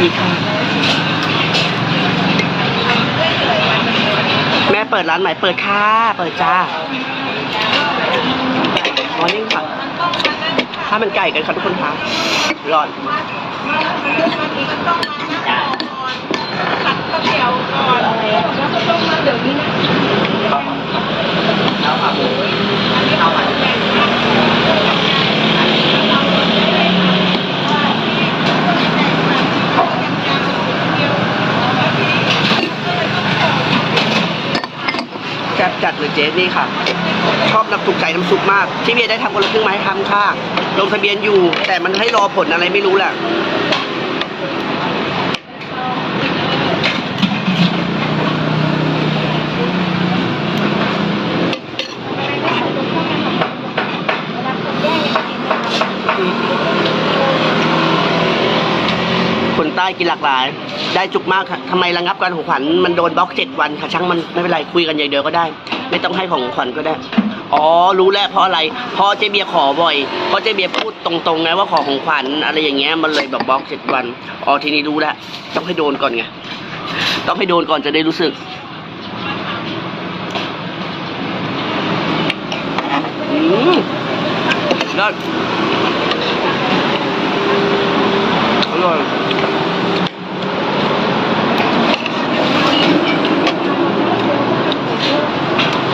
ดีค่ะ แม่เปิดร้านใหม่เปิดค่ะ เปิดจ้าอ๋อนี่ค่ะถ้ามันไก่กันค่ะทุกคนค่ะร้อน แซ่บจัดเลยเจ๊นี่ค่ะ ชอบน้ำซุปไก่น้ำซุปมาก ที่เบียได้ทำคนละครึ่งไหมทำค่ะลงทะเบียนอยู่ แต่มันให้รอผลอะไรไม่รู้แหละ คนใต้กินหลากหลาย ได้จุกมากค่ะทำไมระงับการของขวัญมันโดนบล็อกเจ็ดวันค่ะช่างมันไม่เป็นไรคุยกันอย่างเดียวก็ได้ ไม่ต้องให้ของขวัญก็ได้ อ๋อรู้แล้วเพราะอะไรเพราะเจเบียขอบ่อยเพราะเจเบียพูดตรงๆไงว่าขอของขวัญอะไรอย่างเงี้ยมันเลยแบบบล็อกเจ็ดวันอ๋อทีนี้รู้แล้วต้องให้โดนก่อนไงต้องให้โดนก่อนจะได้รู้สึกอืมยอดอร่อย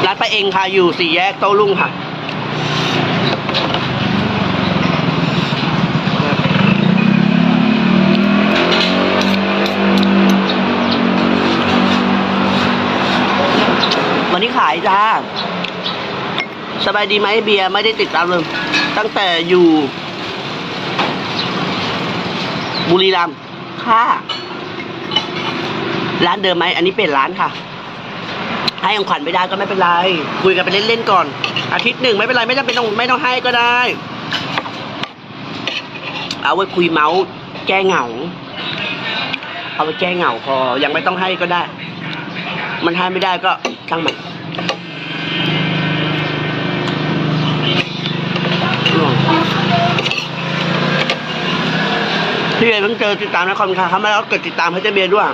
ร้านป้า เองค่ะ อยู่สี่แยกโต้รุ่งค่ะวันนี้ขายจ้า สบายดีไหมเบียร์ไม่ได้ติดตามเลยตั้งแต่อยู่ บุรีรัมย์ค่ะ ร้านเดิมไหม อันนี้เป็นร้านค่ะ ให้ของขวัญไม่ได้ก็ไม่เป็นไร คุยกันไปเล่นๆก่อน อาทิตย์หนึ่งไม่เป็นไรไม่จำเป็นต้องไม่ต้องให้ก็ได้ เอาไว้คุยเมาส์แก้เหงา เอาไว้แก้เหงาพอยังไม่ต้องให้ก็ได้ มันให้ไม่ได้ก็ช่างมันพี่เอเพิ่งเจอติดตามนะคอมค่ะเขามาแล้วเกิดติดตามให้เจเบียร์ด้วย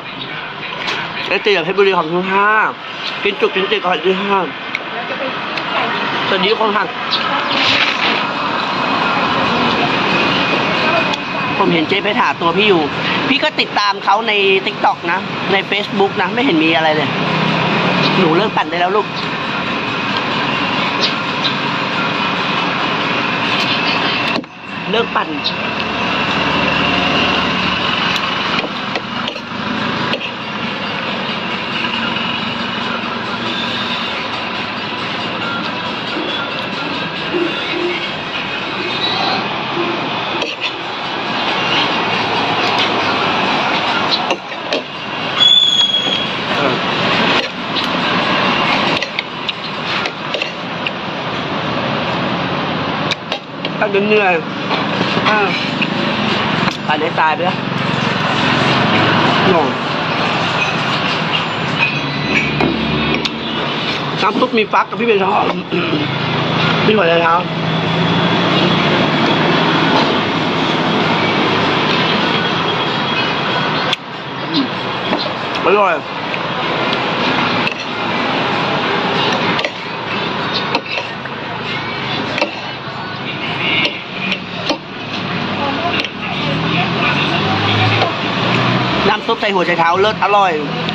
เจ๊เตี๋ยวเพชรบุรีของทุกท่า กินจุกกินจิกของทุกท่าสวัสดีทุกคนค่ะผมเห็นเจ๊ไปถามตัวพี่อยู่ พี่ก็ติดตามเขาใน t ิ k t o k นะ ใน Facebook นะ ไม่เห็นมีอะไรเลย หนูเลิกปั่นได้แล้วลูกเลิกปั่น เหนื่อยๆอ่าป่านนี้ตายไปแล้วงงน้ำซุปมีฟักกับพี่เป็นชอบพี่หัวใจเท้าอืมอร่อย น้ำซุปใส่หัวใจเท้าเลิศอร่อย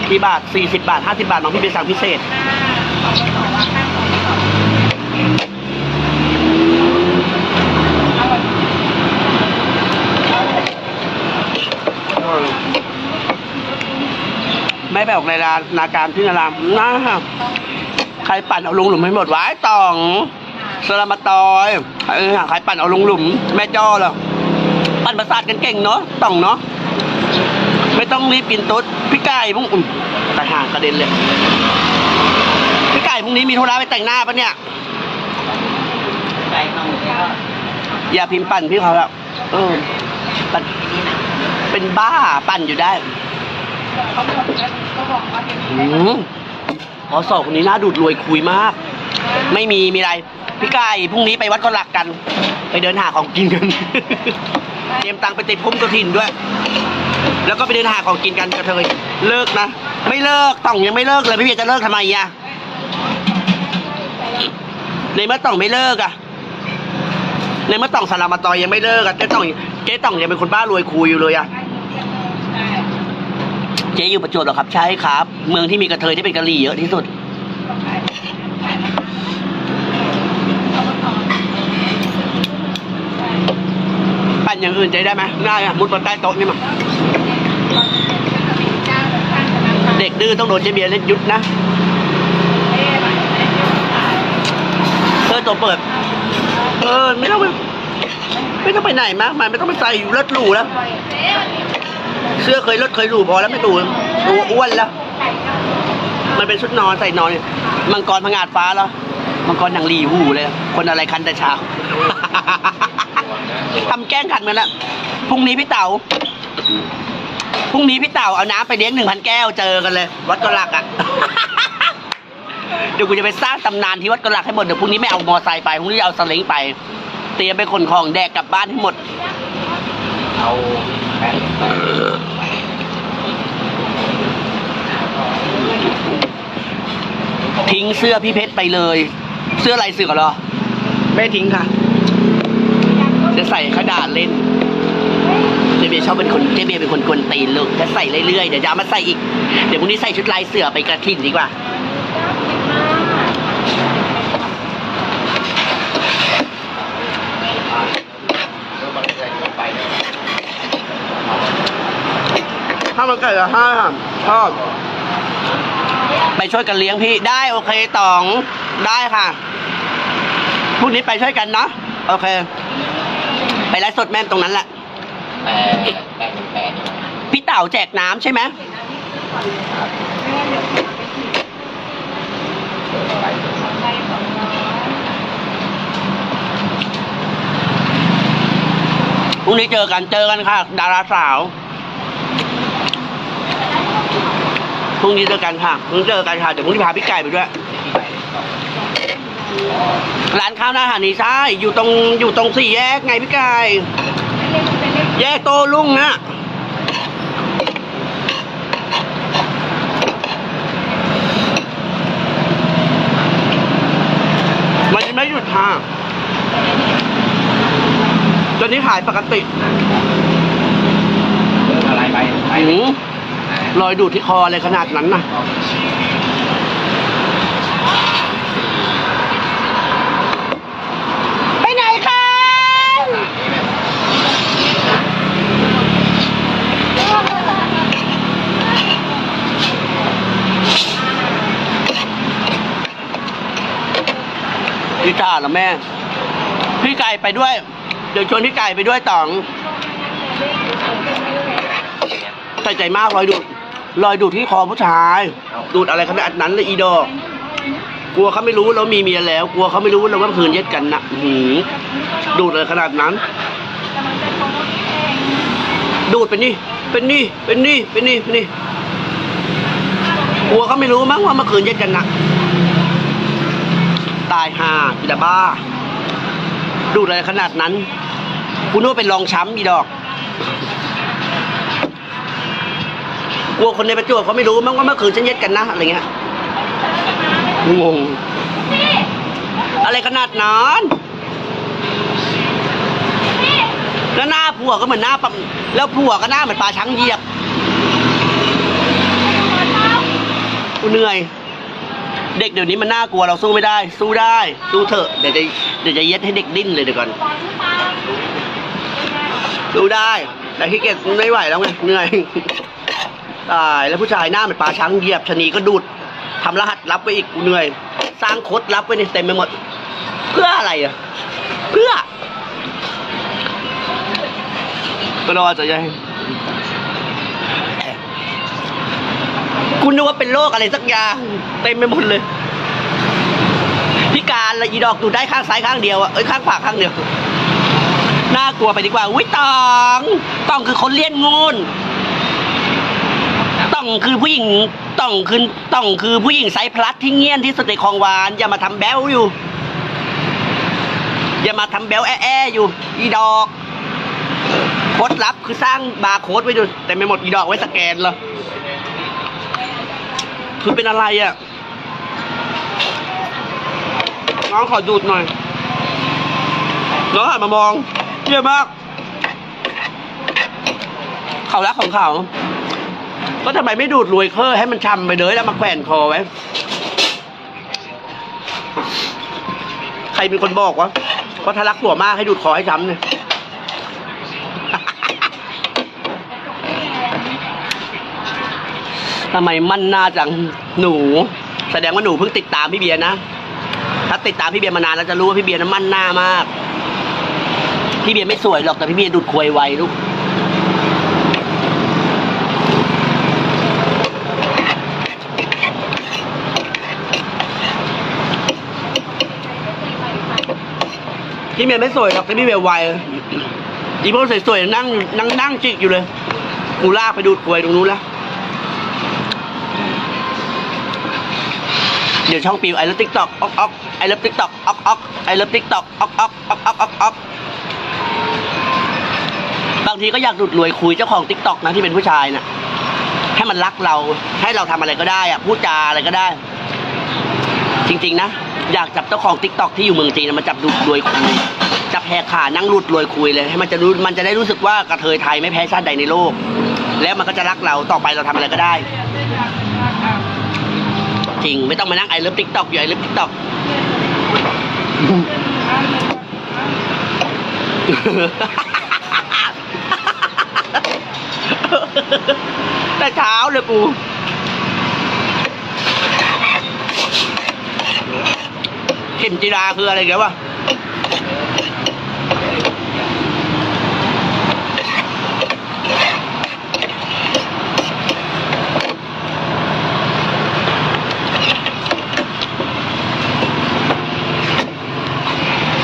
กี่บาท40บาท50บาทน้องพี่ไปสั่งพิเศษไม่ไปออกในรานาการที่นารามนะใครปั่นเอาลงหลุมให้หมดไว้ต่องสลามาตอยใครปั่นเอาลงหลุม แม่จ้อเหรอปั่นประสาทกันเก่งเนาะต่องเนาะ ต้องรีบกินตุ๊ดพี่ไก่พรุ่งอุ่มแต่ห่างกระเด็นเลย พี่ไก่พรุ่งนี้มีธุระไปแต่งหน้าปะเนี่ย อย่าพิมพ์ปั่นพี่เขาแล้วเออปั่นเป็นบ้าปั่นอยู่ได้อืมพอสอบคนนี้น่าดูดรวยคุยมาก ไม่มีมีอะไร พี่ไก่พรุ่งนี้ไปวัดก็หลักกัน ไปเดินหาของกินกัน เตรียมตังค์ไปติดพุ่มกระถินด้วย แล้วก็ไปเดินหาของกินกันกระเทยเลิกนะ ไม่เลิกต่องยังไม่เลิกเลยพี่เบียร์จะเลิกทำไมอะในเมื่อต่องไม่เลิกอะในเมื่อต่องสารามาตอยยังไม่เลิกอะเจ๊ต่องเจ๊ต่องยังเป็นคนบ้ารวยคุยอยู่เลยอะเจ๊อยู่ประจวบเหรอครับใช่ครับ เมืองที่มีกระเทยที่เป็นกะหรี่เยอะที่สุดปั่นอย่างอื่นใจได้ไหมได้อะมุดบนใต้โต๊ะนี่มาเด็กดื้อต้องโดนเจเบียร์เล่นยุดนะเออตัวเปิด เออไม่ต้องไปไม่ต้องไปไหนมากมายไม่ต้องไปใส่อยู่รถหรูแล้ว เสื้อเคยรถเคยหรูพอแล้วไม่ตูตัวอ้วนแล้ว มันเป็นชุดนอนใส่นอนเนี่ยมังกรพงาดฟ้าแล้วมังกรอย่างหลีหูเลย คนอะไรคันแต่เช้าทำแกล้งขันมันละพรุ่งนี้พี่เต๋า พรุ่งนี้พี่เต๋าเอาน้ำไปเลี้ยงหนึ่งพันแก้วเจอกันเลย วัดกะหลักอะ เดี๋ยวกูจะไปสร้างตำนานที่วัดกะหลักให้หมดเดี๋ยวพรุ่งนี้ไม่เอามอไซค์ไปพรุ่งนี้เอาสลิงไป เตรียมไปขนของแดกกลับบ้านให้หมด เอาแป้งทิ้งเสื้อพี่เพชรไปเลย เสื้อลายเสือเหรอ ไม่ทิ้งค่ะ จะใส่ขนาดเล่น เจเบียร์ชอบเป็นคนเจเบียร์เป็นคนกวนตีนลูกจะใส่เรื่อยๆ เดี๋ยวจะเอามาใส่อีก เดี๋ยวพรุ่งนี้ใส่ชุดลายเสือไปกระถิ่นดีกว่าแล้วมันจะลงไปเนี่ยถ้ามันเกิดห้าชอบ ไปช่วยกันเลี้ยงพี่ ได้โอเคตอง ได้ค่ะพรุ่งนี้ไปช่วยกันเนาะ โอเค ไปไลฟ์สดแม่นตรงนั้นแหละ แต่แป้งเป็นแป้งพี่เต่าแจกน้ำใช่ไหมพรุ่งนี้เจอกันเจอกันค่ะ ดาราสาวพรุ่งนี้เจอกันค่ะพรุ่งนี้เจอกันค่ะเดี๋ยวพรุ่งนี้พาพี่ไก่ไปด้วย ร้านข้าวหน้าอาหารนี่ใช่อยู่ตรงอยู่ตรงสี่แยกไงพี่ไก่ แยกโตลุ่งนะมันยังไม่หยุดทางตอนนี้ขายปกติเดินอะไรไปไปหืมรอยดูดที่คอเลยขนาดนั้นนะไปไหนคะ พี่จ่าเหรอแม่ พี่ไก่ไปด้วย เดี๋ยวชวนพี่ไก่ไปด้วยต๋องใส่ใจมากรอยดูดรอยดูดที่คอผู้ชาย ดูดอะไรขนาดนั้นเลยอีดอกกลัวเขาไม่รู้แล้วมีเมียแล้ว กลัวเขาไม่รู้แล้วว่าคืนเย็ดกันนะหือดูดเลยขนาดนั้น ดูดเป็นนี่ เป็นนี่ เป็นนี่ เป็นนี่ เป็นนี่ กลัวเขาไม่รู้มั้งว่าเมื่อคืนเย็ดกันนะายห่าอีดาบ้า ดูดอะไรขนาดนั้นคุณนึกว่าเป็นรองช้ำอีดอก กลัวคนในประจวบเขาไม่รู้มั้งว่าเมื่อคืนฉันเย็ดกันนะ อะไรเงี้ย งง อะไรขนาดนั้นแล้วหน้าผัวก็เหมือนหน้าปั๊มแล้วผัวก็หน้าเหมือนปลาช้างเหยียบกูเหนื่อย เด็กเดี๋ยวนี้มันน่ากลัวเราสู้ไม่ได้ สู้ได้ สู้เถอะเดี๋ยวจะเดี๋ยวจะเย็ดให้เด็กดิ้นเลยเดี๋ยวก่อนสู้ได้ แต่ขี้เกียจไม่ไหวแล้วไงเหนื่อยตายแล้วผู้ชายหน้าเหมือนปลาช้างเหยียบชะนีก็ดูดทำรหัสรับไปอีกกูเหนื่อย สร้างโคดรับไว้ในเต็มไปหมด เพื่ออะไรอะเพื่อก็รอจะยัง คุณนึกว่าเป็นโรคอะไรสักอย่างเต็มไปหมดเลย พิการละอีดอกดูได้ข้างซ้ายข้างเดียวอะเอ้ยข้างขวาข้างเดียว น่ากลัวไปดีกว่า อุ้ยตองตองคือคนเลี้ยนงูนต้องคือผู้หญิงต้องคือต้องคือผู้หญิงไซส์พลัสที่เงียนที่สุดในคลองวาน อย่ามาทำแบ๊วอยู่ อย่ามาทำแบ๊วแอ้ๆอยู่ อีดอกโค้ดลับคือสร้างบาร์โค้ดไว้ดูแต่ไม่หมดอีดอกไว้สแกนเหรอ คือเป็นอะไรอะ น้องขอดูดหน่อย น้องหันมามองเยี่ยมมาก เขารักของเขา ก็ทำไมไม่ดูดรวยเคอร์ให้มันช้ำไปเลยแล้วมาแขวนคอไว้ ใครเป็นคนบอกวะว่าถ้ารักผัวมากให้ดูดคอให้ช้ำเนี่ย ทำไมมั่นหน้าจังหนู แสดงว่าหนูเพิ่งติดตามพี่เบียร์นะ ถ้าติดตามพี่เบียร์มานานแล้วจะรู้ว่าพี่เบียร์นั้นมั่นหน้ามาก พี่เบียร์ไม่สวยหรอกแต่พี่เบียร์ดูดควยไวลูกพี่เบียร์ไม่สวยหรอกแต่พี่เบียร์ไวอีพวกสวยๆนั่งนั่งนั่งจิกอยู่เลยกูลากไปดูดควยตรงนู้นแล้ว เดี๋ยวช่องปิวไอเลิฟติ๊กต็อกออกออกไอเลิฟติ๊กต็อกออกออกไอเลิฟติ๊กต็อกออกออกออกออกออกออกบางทีก็อยากดูดรวยคุยเจ้าของติ๊กต็อกนะที่เป็นผู้ชายน่ะให้มันรักเราให้เราทำอะไรก็ได้อะพูดจาอะไรก็ได้ จริงๆนะ อยากจับเจ้าของติ๊กต็อกที่อยู่เมืองจีนนะมาจับดูดรวยคุยจับแหกขานั่งรูดรวยคุยเลยให้มันจะรู้มันจะได้รู้สึกว่ากระเทยไทยไม่แพ้ชาติใดในโลก แล้วมันก็จะรักเราต่อไปเราทำอะไรก็ได้ จริง ไม่ต้องมานั่งไอเลิฟติ๊กต็อกอยู่ไอเลิฟติ๊กต็อกแต่เช้าเลยกูเข็มจีราคืออะไรเงี้ยวะ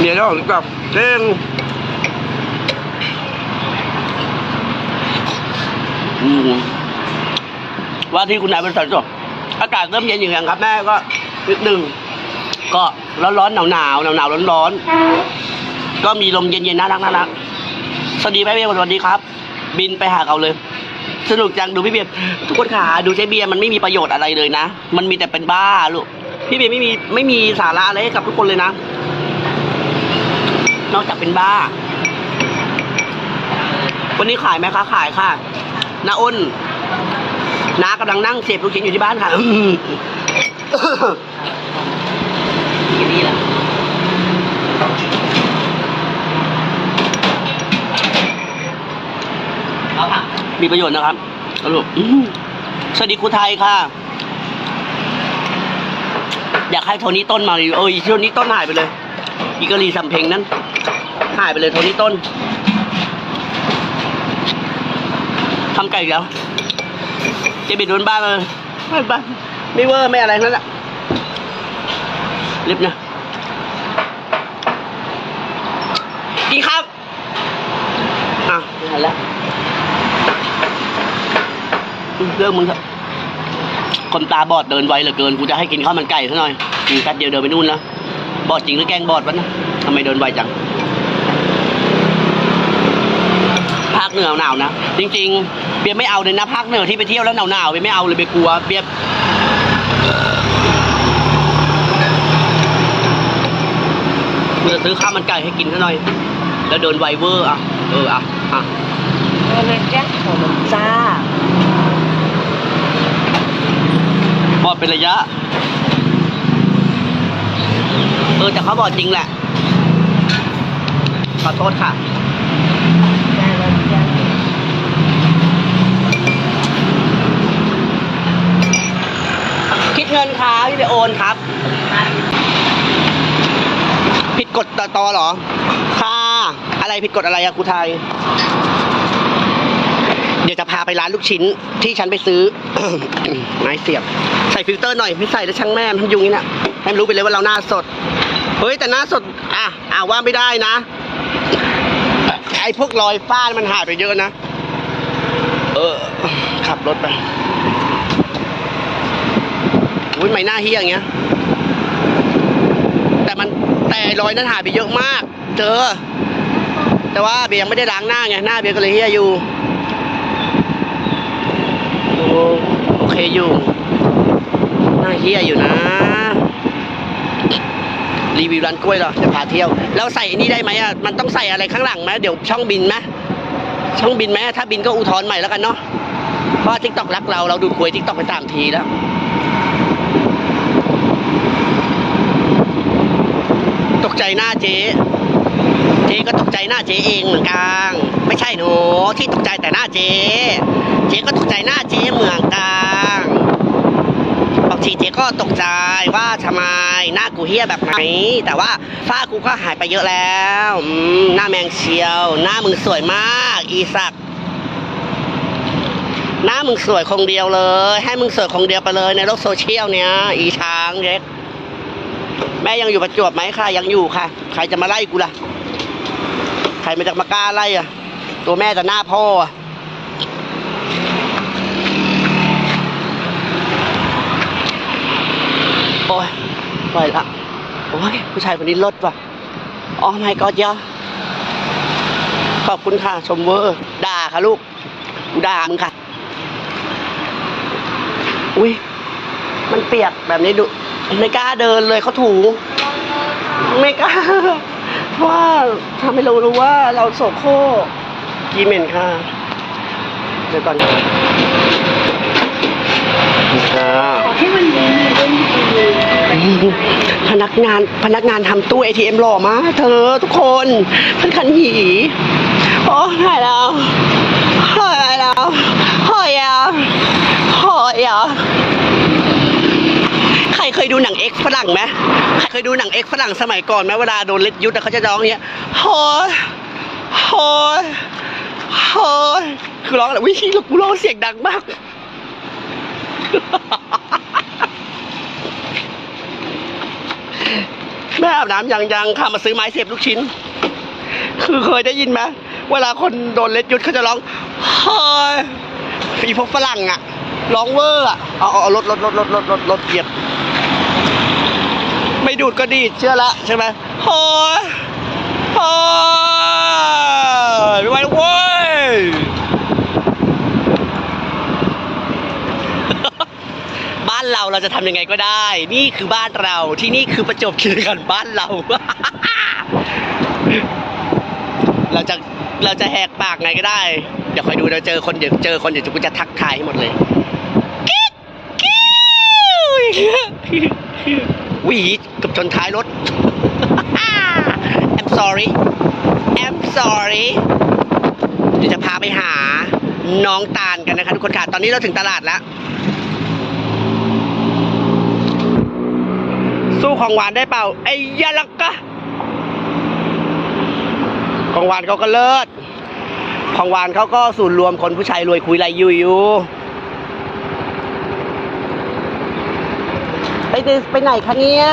เดี๋ยวเรากับเร่งอืมว่าที่คุณนายบริษัทจบอากาศเริ่มเย็นอย่างครับแม่ก็นิดหนึ่งก็ร้อนร้อนหนาวหนาวหนาวหนาวร้อนร้อนๆก็มีลมเย็นเย็นๆน่ารักน่ารักสวัสดีแม่เบียร์สวัสดีครับ บินไปหาเขาเลย สนุกจังดูพี่เบียร์ทุกคนขาดูเจ๊เบียร์มันไม่มีประโยชน์อะไรเลยนะ มันมีแต่เป็นบ้าลูกพี่เบียร์ไม่มีไม่มีสาระอะไรให้กับทุกคนเลยนะ นอกจากเป็นบ้า วันนี้ขายไหมคะ ขายค่ะน้าอ้นน้ากำลังนั่งเสพลูกชิ้นอยู่ที่บ้านค่ะมีประโยชน์นะครับสรุปสวัสดีครูไทยค่ะ อยากให้โทนี่ต้นมารีวิวเอออีโทนี่ต้นหายไปเลยอีกะลีสำเพ็งนั้น หายไปเลยโทนี่ต้นทำไก่อีกแล้วจะบิดโดนบ้านเลยไม่บ้านไม่เวอร์ไม่อะไรนั้นแหละลิฟต์นะกินครับอะไม่ทันแล้วเรื่องมึงเถอะคนตาบอดเดินไวเหลือเกินกูจะให้กินข้าวมันไก่ซะหน่อยกินแป๊บเดียวเดินไปนู่นแล้วบอดจริงหรือแกล้งบอดวะนะทำไมเดินไวจัง ภาคเหนือหนาวนะ จริง ๆ เบียร์ไม่เอาเลยนะภาคเหนือที่ไปเที่ยวแล้วหนาวๆเบียร์ไม่เอาเลยเบียร์กลัวเบียร์กูจะซื้อข้าวมันไก่ให้กินซะหน่อย แล้วเดินไวเวอร์อะ เอออะอะเออเลยแจ๊คของมันจ้าบอดเป็นระยะ เออแต่เขาบอดจริงแหละ ขอโทษค่ะ ได้แล้วจ้า คิด เงินค่ะที่ไปโอนครับ ผิดกฎตตอหรอ ค่ะ อะไรผิดกฎอะไรอะครูไทย เดี๋ยวจะพาไปร้านลูกชิ้นที่ฉันไปซื้อ ไม้เสียบ ใส่ฟิลเตอร์หน่อย ไม่ใส่แล้วช่างแม่มันยุงนี่นะให้มันรู้ไปเลยว่าเราหน้าสด เฮ้ยแต่หน้าสด อะอะว่าไม่ได้นะ ไอ้พวกรอยฝ้ามันหายไปเยอะนะ เออ ขับรถไป อุ้ยไม่น่าเฮี้ยอย่างเงี้ย แต่มันแต่รอยนั้นหายไปเยอะมาก เจอ แต่ว่าเบียร์ยังไม่ได้ล้างหน้าไง หน้าเบียร์ก็เลยเฮียอยู่ โอเคอยู่ หน้าเฮียอยู่นะ รีวิวร้านกล้วยเหรอ จะพาเที่ยว แล้วใส่นนี้ได้ไหมอะ มันต้องใส่อะไรข้างหลังไหมเดี๋ยวช่องบินไหมช่องบินไหมถ้าบินก็อุทธรณ์ใหม่แล้วกันเนาะ เพราะทิกตอกรักเรา เราดูดหวยทิกตอกไปสามทีแล้ว กใจหน้าเจ๊ เจ๊ก็ตกใจหน้าเจ๊เองเหมือนกันไม่ใช่หนูที่ตกใจแต่หน้าเจ๊ เจ๊ก็ตกใจหน้าเจ๊เหมือนกันบางทีเจ๊ก็ตกใจว่าทำไมหน้ากูเฮี้ยแบบไหน แต่ว่าฝ้ากูก็หายไปเยอะแล้วหน้าแมงเชียว หน้ามึงสวยมาก อีสักหน้ามึงสวยคงเดียวเลย ให้มึงสวยคงเดียวไปเลยในโลกโซเชียลเนี้ยอีช้างเด็ก แม่ยังอยู่ประจวบไหมค่ะ ยังอยู่ค่ะ ใครจะมาไล่กูล่ะ ใครมาจากมากล้าไล่อะ ตัวแม่แต่หน้าพ่ออะโอ้ยปล่อยละโอ้ยผู้ชายคนนี้ลดว่ะอ๋อไม่ก็เยอะขอบคุณค่ะชมเวอร์ด่าค่ะลูกกูด่ามึงค่ะ อุ้ยมันเปียกแบบนี้ดู ไม่กล้าเดินเลยเขาถู ไม่กล้า เพราะว่าทำให้เรารู้ว่าเราโสโครกกีเหม็นค่ะ เดี๋ยวก่อนค่ะที่มันมีเรื่องดีพนักงานพนักงานทำตู้ ATM หล่อมากเธอทุกคนท่านคันหีโอ้หายแล้วหายแล้วหายแล้วหายแล้ว เคยดูหนังเอ็กฝรั่งไหมใครเคยดูหนังเอ็กฝรั่งสมัยก่อนไหมเวลาโดนเล็ดยุทธเขาจะร้องอย่างเงี้ยโหยโหยโหยคือร้องอะไรวิชีกูร้องเสียงดังมากแม่อาบน้ำยังยังค่ะมาซื้อไม้เสียบลูกชิ้น คือเคยได้ยินไหมเวลาคนโดนเล็ดยุดเขาจะร้องเฮ้ยฟีพวกฝรั่งอะร้องเวอร์อะเอาเอารถรถรถรถรถรถรถเหยียบ ไม่ดูดก็ดีดเชื่อละใช่ไหมเฮ้ยเฮ้ยไม่ไหวแล้วเว้ยบ้านเราเราจะทำยังไงก็ได้ นี่คือบ้านเราที่นี่คือประจบคีรีขันธ์บ้านเรา เราจะเราจะแหกปากไงก็ได้ เดี๋ยวคอยดูเราเจอคนเดี๋ยวเจอคนเดี๋ยวกูจะทักทายให้หมดเลยกิ๊กกิ๊วอย่างเงี้ย วีเกับชนท้ายรถ I'm sorry I'm sorry เดี๋ยวจะพาไปหาน้องตาลกันนะคะทุกคนค่ะ ตอนนี้เราถึงตลาดแล้ว สู้ของหวานได้เปล่า ไอ้ยาลักกะของหวานเขาก็เลิศ ของหวานเขาก็ศูนย์รวมคนผู้ชายรวยคุยไรอยู่อยู่ ไปเดินไปไหนคะเนี่ย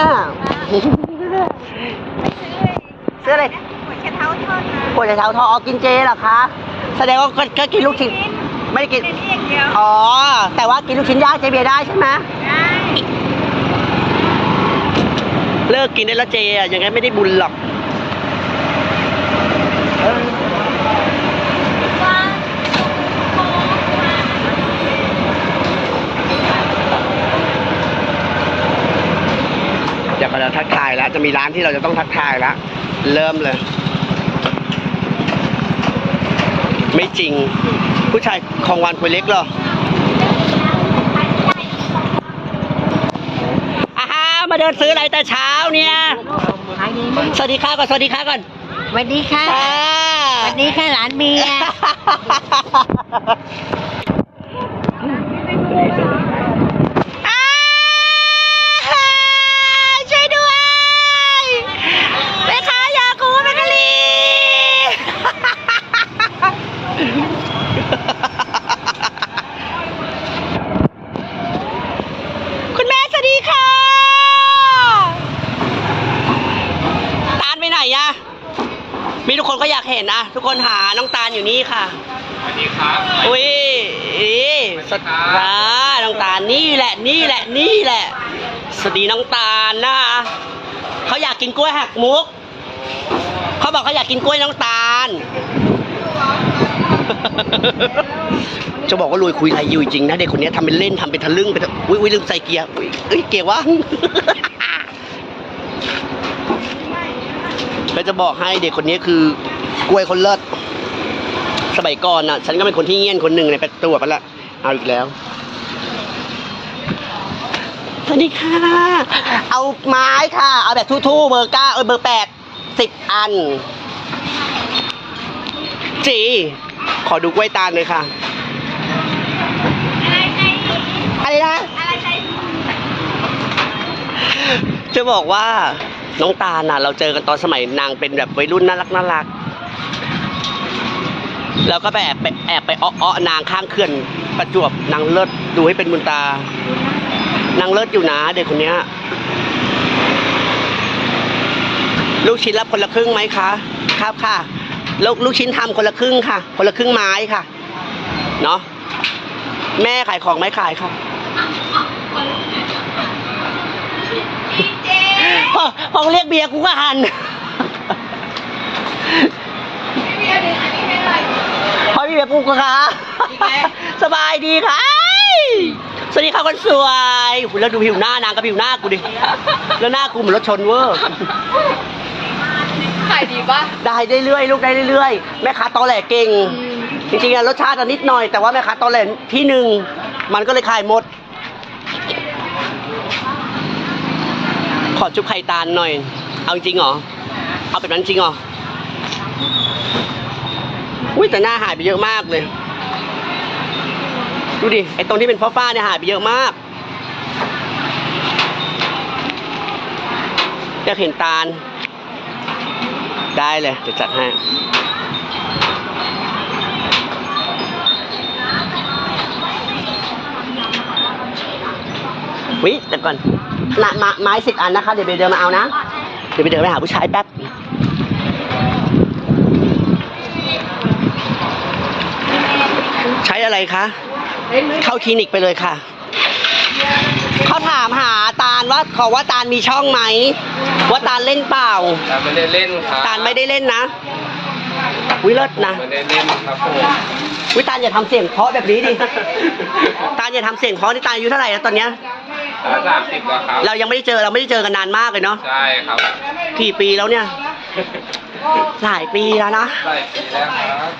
เสื้ออะไร หัวเช้าทอดนะปวดเท้าทออ๋อกินเจเหรอคะ แสดงว่าก็ก็กินลูกชิ้น ไม่ได้กิน เป็นอย่างเดียวอ๋อ แต่ว่ากินลูกชิ้นย่างเจเบียร์ได้ใช่ไหมได้เลิกกินได้แล้วเจอะยังไงไม่ได้บุญหรอก ว่า เดี๋ยวก็จะทักทายแล้ว จะมีร้านที่เราจะต้องทักทายแล้ว เริ่มเลย ไม่จริง ผู้ชายของวันคุยเล็กเหรออาฮามาเดินซื้ออะไรแต่เช้าเนี่ยขายดีมากสวัสดีค่ะก่อน สวัสดีค่ะก่อนสวัสดีค่ะอ่าสวัสดีค่ะหลานเมีย อ้าช่วยด้วยแม่ค้าอยาคูแม่กะลี คุณแม่สวัสดีค่ะ ตาลไปไหนอะมีทุกคนก็อยากเห็นอะทุก คนหาน้องตาลอยู่นี่ค่ะสวัสดีครับอุ้ยอีสดอ่าน้องตาลนี่แหละนี่แหละนี่แหละ สวัสดีน้องตาลนะเขาอยากกินกล้วยหักมุก เขาบอกเขาอยากกินกล้วยน้องตาล จะบอกว่ารวยคุยไทยอยู่จริงนะเด็กคนนี้ทำเป็นเล่นทำเป็นทะลึ่งไปเถอะอุ้ยอุ้ยลืมใส่เกียร์อุ้ยเอ้ยเกียร์ว่างก็จะบอกให้เด็กคนนี้คือ กล้วยคนเลิศสมัยก่อนน่ะ ฉันก็เป็นคนที่เงียนคนหนึ่งในประตัวไปละเอาอีกแล้ว สวัสดีค่ะ เอาไม้ค่ะ เอาแบบทู่ๆเบอร์เก้าเออเบอร์แปดสิบอัน จี ขอดูกล้วยตาลเลยค่ะ อะไรนะจะบอกว่าน้องตาลน่ะ เราเจอกันตอนสมัยนางเป็นแบบวัยรุ่นน่ารักน่ารัก แล้วก็ไปแอบไปแอบไปอ้ออ้อนางข้างเขื่อนประจวบนางเลิศดูให้เป็นบุญตา นางเลิศอยู่นะเด็กคนเนี้ย ลูกชิ้นรับคนละครึ่งไหมคะครับค่ะ ลูกลูกชิ้นทำคนละครึ่งค่ะ คนละครึ่งไม้ค่ะ เนาะแม่ขายของไหม่ขายค่ะพอพอเรียกเบียร์กูก็หัน พอพี่เบียร์กูก็ค่ะสบายดีค่ะสวัสดีค่ะคนสวยโอ้โหแล้วดูผิวหน้านางกับผิวหน้ากูดิ แล้วหน้ากูเหมือนรถชนเวอร์ขายดีปะได้เรื่อยๆลูกได้เรื่อยๆ แม่ค้าตอแหลเก่ง จริงๆอะรสชาติอะนิดหน่อย แต่ว่าแม่ค้าตอแหลที่หนึ่งมันก็เลยขายหมด ขอจุ๊บไข่ตาลหน่อย เอาจริงเหรอ เอาแบบนั้นจริงเหรอ อุ้ยแต่หน้าหายไปเยอะมากเลย ดูดิ ไอ้ตรงที่เป็นฟ้าๆเนี่ยหายไปเยอะมากอยากเห็นตาล ได้เลยจะจัดให้วิเดี๋ยวก่อนหนะมาไม้สิบอันนะคะ เดี๋ยวไปเดินมาเอานะ เดี๋ยวไปเดินไปหาผู้ชายแป๊บ ใช้อะไรคะ เข้าคลินิกไปเลยค่ะ เขาถามหาตาลว่าขอว่าตาลมีช่องไหม ว่าตาลเล่นเปล่าแต่ไม่ได้เล่นครับตาลไม่ได้เล่นนะ วิเลิศนะ ไม่ได้เล่นครับผมวิตาลอย่าทำเสียงเพราะแบบนี้ดิ ตาลอย่าทำเสียงเพราะนี่ตาลอายุเท่าไหร่แล้วตอนเนี้ยสามสิบแล้วครับ เรายังไม่ได้เจอเราไม่ได้เจอกันนานมากเลยเนาะ ใช่ครับกี่ปีแล้วเนี่ย หลายปีแล้วนะหลายปีแล้วครับ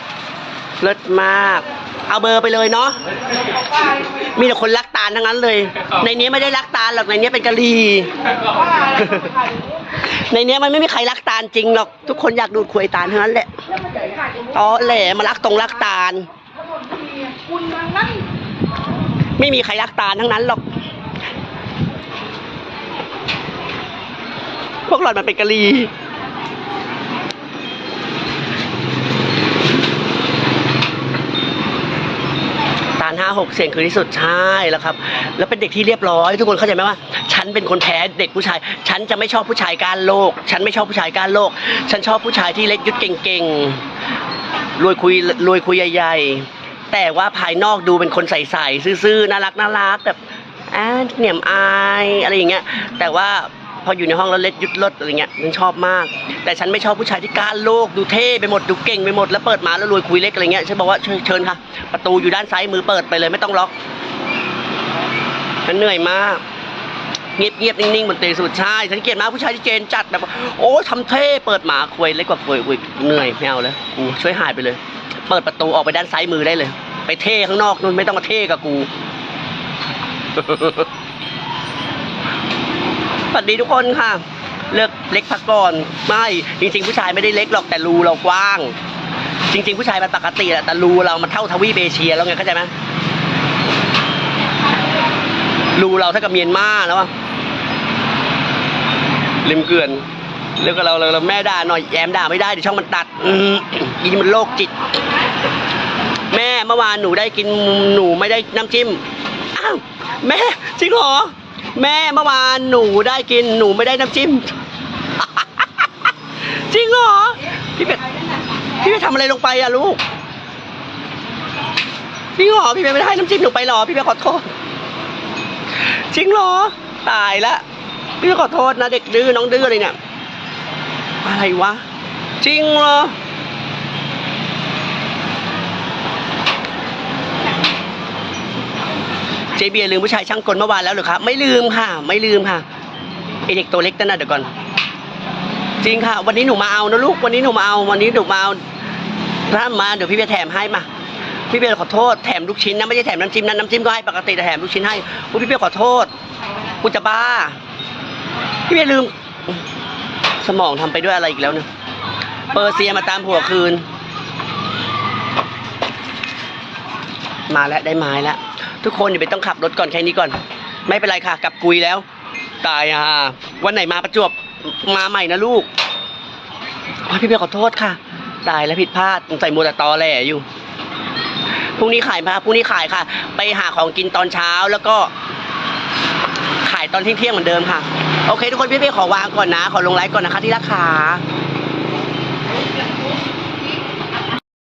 เลิศมาก เอาเบอร์ไปเลยเนาะ มีแต่คนรักตาลทั้งนั้นเลย ในนี้ไม่ได้รักตาลหรอก ในนี้เป็นกะลี ในนี้มันไม่มีใครรักตาลจริงหรอก ทุกคนอยากดูดควยตาลทั้งนั้นแหละตอแหลมารักตรงรักตาล ไม่มีใครรักตาลทั้งนั้นหรอก พวกหล่อนมันเป็นกะลี ตาลห้าหกเสียงคือที่สุดใช่แล้วครับ แล้วเป็นเด็กที่เรียบร้อย ทุกคนเข้าใจไหมว่า ฉันเป็นคนแพ้เด็กผู้ชาย ฉันจะไม่ชอบผู้ชายกานโลก ฉันไม่ชอบผู้ชายกานโลก ฉันชอบผู้ชายที่เล็กยุดเก่งๆรวยคุยรวยคุยใหญ่ๆแต่ว่าภายนอกดูเป็นคนใสๆซื่อๆน่ารักน่ารักแบบแอ่าเหนียมอายอะไรอย่างเงี้ยแต่ว่า พออยู่ในห้องแล้วเล็ดยุดลดอะไรเงี้ยฉันชอบมาก แต่ฉันไม่ชอบผู้ชายที่ก้านโลกดูเท่ไปหมดดูเก่งไปหมดแล้วเปิดมาแล้วรวยคุยเล็กอะไรเงี้ยฉันบอกว่าเชิญค่ะ ประตูอยู่ด้านซ้ายมือเปิดไปเลยไม่ต้องล็อกฉันเหนื่อยมากเงียบเงียบๆนิ่งๆบนเตียงสุดใช่ฉันเกลียดมากผู้ชายที่เจนจัดแบบโอ้ทำเท่เปิดหมาควยเล็กกว่าควยอุ้ยเหนื่อยไม่เอาแล้วกูช่วยหายไปเลย เปิดประตูออกไปด้านซ้ายมือได้เลย ไปเท่ข้างนอกนู่นไม่ต้องมาเท่กับกู สวัสดีทุกคนค่ะ เลือกเล็กพักก่อน ไม่ จริง ๆ ผู้ชายไม่ได้เล็กหรอกแต่รูเรากว้าง จริง ๆ ผู้ชายมันปกติแหละแต่รูเรามันเท่าทวีปเอเชียแล้วไงเข้าใจไหมรูเราเท่ากับเมียนมาแล้วอะริมเกลือนเรื่อกับเราเราเราแม่ด่าหน่อยแยมด่าไม่ได้เดี๋ยวช่องมันตัดอืมอีนี่มันโรคจิต แม่เมื่อวานหนูได้กินหนูไม่ได้น้ำจิ้มอ้าวแม่จริงเหรอ แม่เมื่อวานหนูได้กินหนูไม่ได้น้ำจิ้ม จริงเหรอ พี่เป็ดพี่เป็ดทำอะไรลงไปอะลูก จริงเหรอพี่เป็ดไม่ได้น้ำจิ้มหนูไปเหรอ พี่เป็ดขอโทษ จริงเหรอ ตายละ พี่เป็ดขอโทษนะเด็กดื้อน้องดื้ออะไรเนี่ย อะไรวะ จริงเหรอ เจเบียร์ลืมผู้ชายช่างกลเมื่อวานแล้วหรือครับไม่ลืมค่ะ ไม่ลืมค่ะไอเด็กตัวเล็กนั่นน่ะเดี๋ยวก่อน จริงค่ะ วันนี้หนูมาเอานะลูกวันนี้หนูมาเอาวันนี้หนูมาเอาถ้ามาเดี๋ยวพี่เบียร์แถมให้มาพี่เบียร์ขอโทษแถมลูกชิ้นนะไม่ใช่แถมน้ำจิ้มนะน้ำจิ้มก็ให้ปกติแต่แถมลูกชิ้นให้พี่เบียร์ขอโทษกูจะบ้า พี่เบียร์ลืม สมองทำไปด้วยอะไรอีกแล้วเนี่ยเปอร์เซียมาตามผัวคืน มาแล้วได้ไม้แล้ว ทุกคนอย่าไปต้องขับรถก่อนแค่นี้ก่อน ไม่เป็นไรค่ะ กลับกุยแล้ว ตายอะวันไหนมาประจวบมาใหม่นะลูกพี่เบียขอโทษค่ะ ตายแล้วผิดพลาดใส่โมัวแต่ตอแหลอยู่พรุ่งนี้ขายมาพรุ่งนี้ขายค่ะ ไปหาของกินตอนเช้าแล้วก็ ขายตอนเที่ยงเหมือนเดิมค่ะ โอเค ทุกคนพี่เป้ขอวางก่อนนะ ขอลงไลฟ์ก่อนนะคะที่รักขา